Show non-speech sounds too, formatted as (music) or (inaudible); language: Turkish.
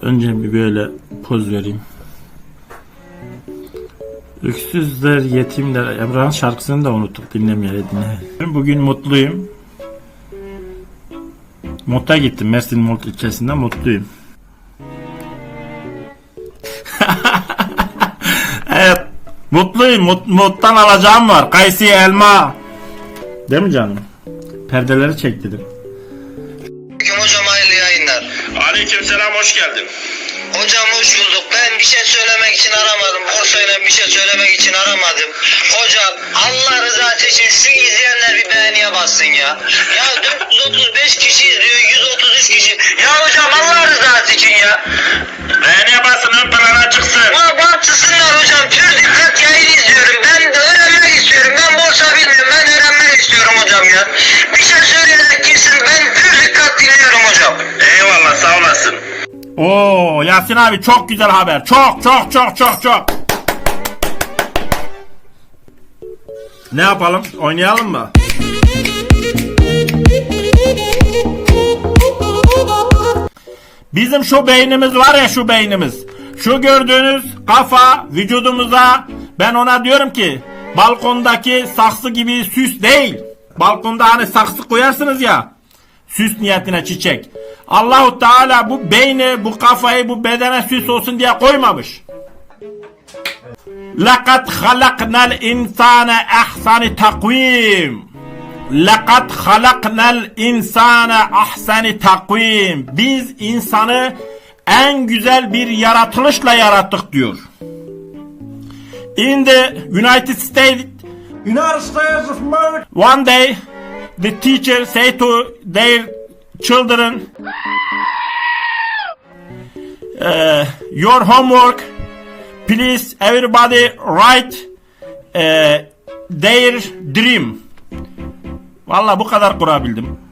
Önce bir böyle poz vereyim. Öksüzler, yetimler. Emrah'ın şarkısını da unuttuk dinlemeyeli dinle. Bugün mutluyum. Mut'a gittim. Mersin Mut ilçesinde mutluyum. (laughs) evet. Mutluyum. Mut, Mut'tan alacağım var. Kayısı elma. Değil mi canım? Perdeleri çek dedim. Aleykümselam hoş geldin. Hocam hoş bulduk. Ben bir şey söylemek için aramadım. Borsayla bir şey söylemek için aramadım. Hocam Allah rızası için şu izleyenler bir beğeniye bassın ya. Ya 435 kişi izliyor 133 kişi. Ya hocam Allah rızası için ya. Beğeniye basın ön plana çıksın. Ya baksınlar hocam. Pür dikkat yayını izliyorum. Ben de öğrenmek istiyorum. Ben borsa bilmiyorum. Ben öğrenmek istiyorum hocam ya. Oo Yasin abi çok güzel haber. Çok çok çok çok çok. Ne yapalım? Oynayalım mı? Bizim şu beynimiz var ya şu beynimiz. Şu gördüğünüz kafa vücudumuza ben ona diyorum ki balkondaki saksı gibi süs değil. Balkonda hani saksı koyarsınız ya süs niyetine çiçek. Allahu Teala bu beyni, bu kafayı bu bedene süs olsun diye koymamış. Laqad halaknal insane ahsani takvim. Laqad halaknal insane ahsani takvim. Biz insanı en güzel bir yaratılışla yarattık diyor. In the United States United States of America. One day, the teacher say to their children, uh, "Your homework, please everybody write uh, their dream." Valla bu kadar kurabildim.